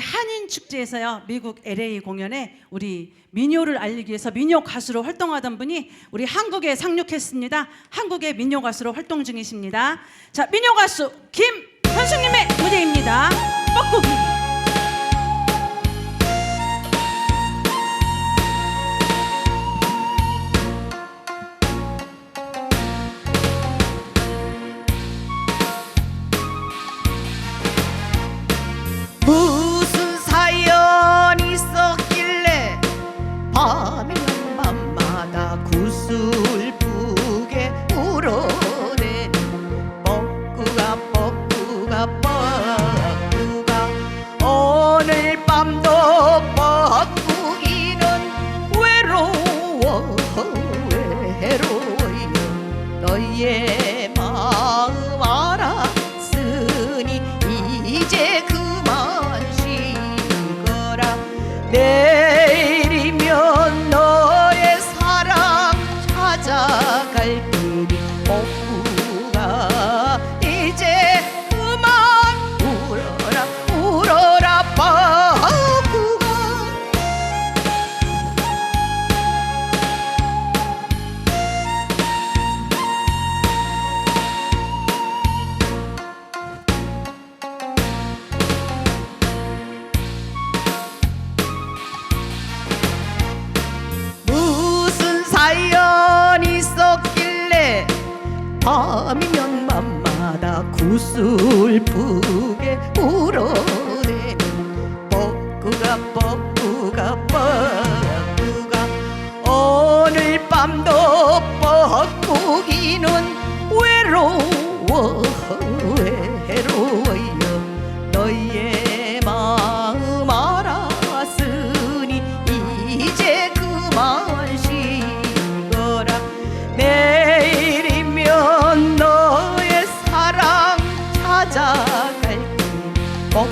한인 축제에서요 미국 LA 공연에 우리 민요를 알리기 위해서 민요 가수로 활동하던 분이 우리 한국에 상륙했습니다. 한국의 민요 가수로 활동 중이십니다. 자 민요 가수 김현숙님의 밤이면 밤마다 구슬프게 울어대는 뻐꾸가 뻐꾸가 뻐꾸가 오늘 밤도 뻐꾸기는 외로워 외로워 찾아갈 테니 뻐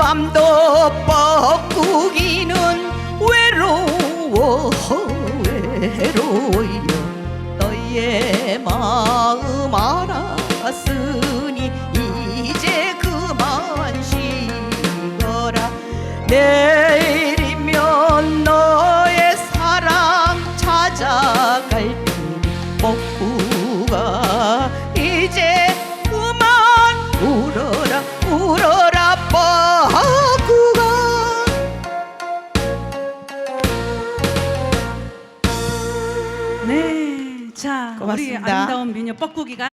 밤도 뻐꾸기는 외로워 외로워요 너의 마음 알았으니 이제 그만 쉬거라. 내일이면 너의 사랑 찾아갈 테니 자 우리 고맙습니다. 아름다운 민요 뻐꾸기가